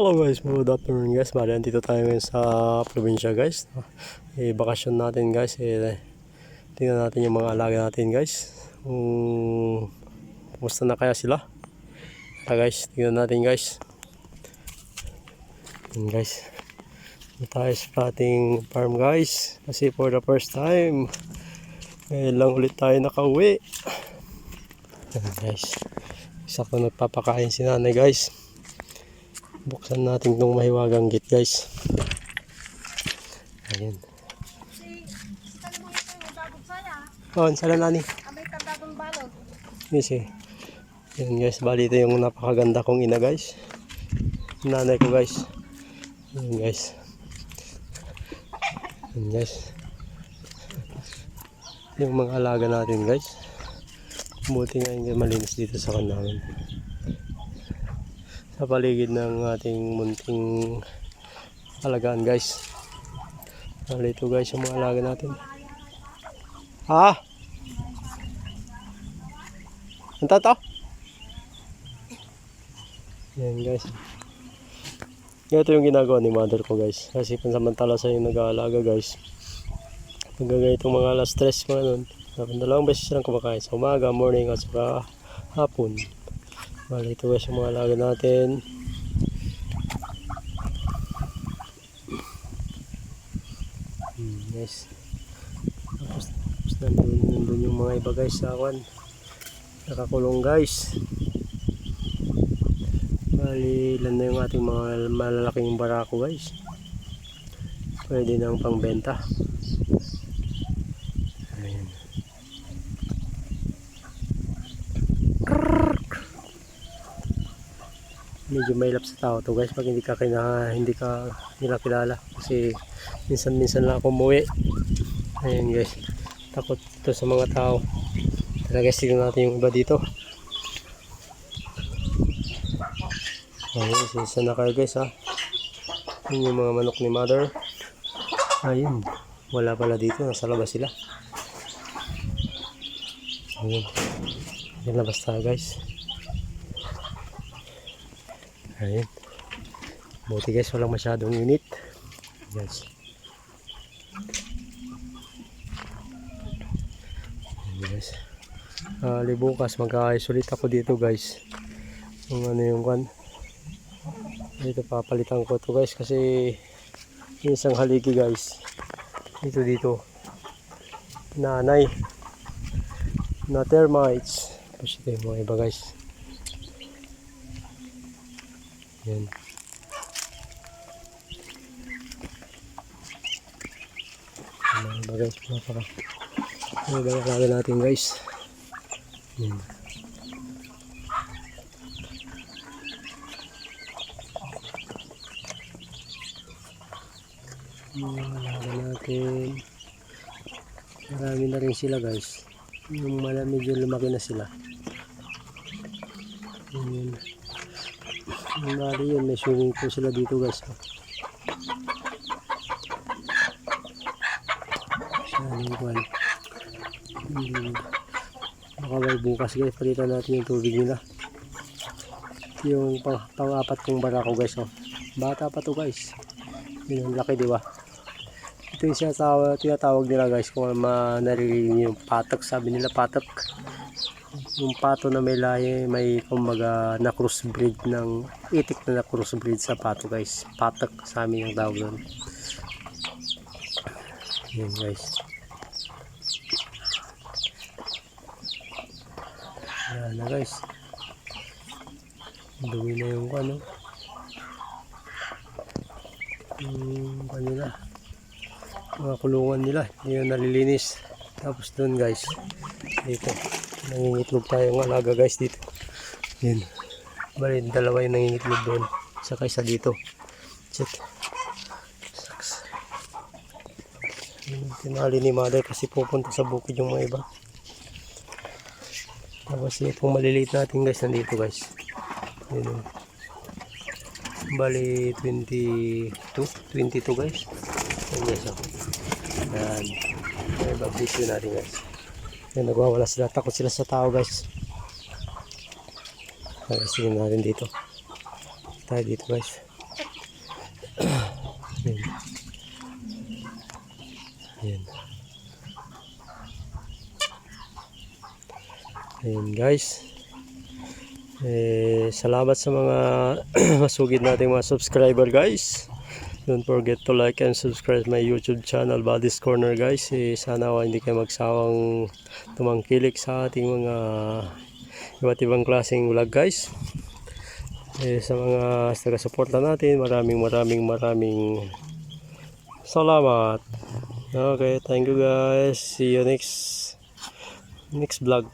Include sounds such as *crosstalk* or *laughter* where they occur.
Hello guys, good afternoon guys. Bali, dito tayo ngayon sa probinsya guys. Eh, bakasyon natin guys. Eh, tingnan natin yung mga alaga natin guys. Kung kumusta na kaya sila. Kaya guys, tingnan natin guys. Yan guys. Dito tayo sa ating farm guys. Kasi for the first time, ngayon lang ulit tayo nakauwi. Yan guys. Sakto nagpapakain si nanay guys. Buksan natin itong mahiwagang gate guys. Ayan. Oh, ang sala nani. Yes eh. Yan guys, bali ito yung napakaganda kong ina guys. Nanay ko guys. Yan guys. Yan guys. Yung mga alaga natin guys. Buti nga hindi malinis dito sa kanamin. Sa paligid ng ating munting alagaan guys. Bali ito guys yung mga alaga natin. Ha? Ang tato? Yan guys. Ito yung ginagawa ni mother ko guys. Kasi pansamantala sa yung nag-aalaga guys. Pag itong mga alas stress mga nun. Dalawang beses silang kumakain. Sa umaga, morning at saka hapon. Bali ito guys yung mga alaga natin. Hmm, guys. Tapos, tapos nandun, nandun yung mga iba guys sa awan. Nakakulong guys. Bali, ilan na yung ating mga malalaking barako guys. Pwede nang pangbenta. Medyo mailap sa tao to guys pag hindi ka kina, hindi ka nila kilala kasi minsan minsan lang ako umuwi. Ayan guys. Takot to sa mga tao. Tara guys, tignan natin yung iba dito. Ayun, isa na kayo guys ha. Yun yung mga manok ni mother. Ayun. Wala pala dito. Nasa labas sila. Ayun. Ayun labas tayo guys. Ayun. Buti guys, walang masyadong init. Guys. Ayun guys. Ah, bukas magka-ayos ulit ako dito guys. Kung ano yung kan. Dito papalitan ko to guys kasi yung isang haligi guys. Dito dito. Nanay. Na termites. Tapos ito yung mga iba guys. Yan. Mga iba guys. Napaka. Mga nakala natin guys. Yan. Alaga natin. Marami na rin sila guys. Yung mala medyo lumaki na sila. Yun. Bali yun, may swimming pool sila dito guys. Oh. Saan yung kwan? Hmm. Baka may bukas guys, palitan natin yung tubig nila. Yung pang, pang-apat kong barako guys. Oh. Bata pa to guys. Yun ang laki di ba? Ito yung tinatawag nila guys kung ma naririnig yung patok. Sabi nila patok. Yung pato na may lahi, may kumbaga na crossbreed ng itik na na crossbreed sa pato guys. Patok sa amin yung tawag doon. Yan guys. Yan na guys. Dumi na yung ano. Yung kanila mga kulungan nila hindi na nalilinis tapos doon guys dito nangingitlog tayong alaga guys dito yun bali dalawa yung nangingitlog doon saka isa dito Saks. Yun, tinali ni mother kasi pupunta sa bukid yung mga iba tapos itong maliliit natin guys nandito guys yun yun. bali 22 22 guys yun guys oh. Yan. May babisyo natin guys. Yan, nagwawala sila. Takot sila sa tao guys. Guys, tingnan natin dito. Tayo dito guys. *clears throat* Ayan. Ayan. Ayan guys. Eh, salamat sa mga *clears throat* masugid nating mga subscriber guys. Don't forget to like and subscribe my YouTube channel Buddy's Corner guys. Eh, sana hindi kayo magsawang tumangkilik sa ating mga iba't ibang klaseng vlog guys. Eh, sa mga taga-suporta natin, maraming maraming maraming salamat. Okay, thank you guys. See you next next vlog.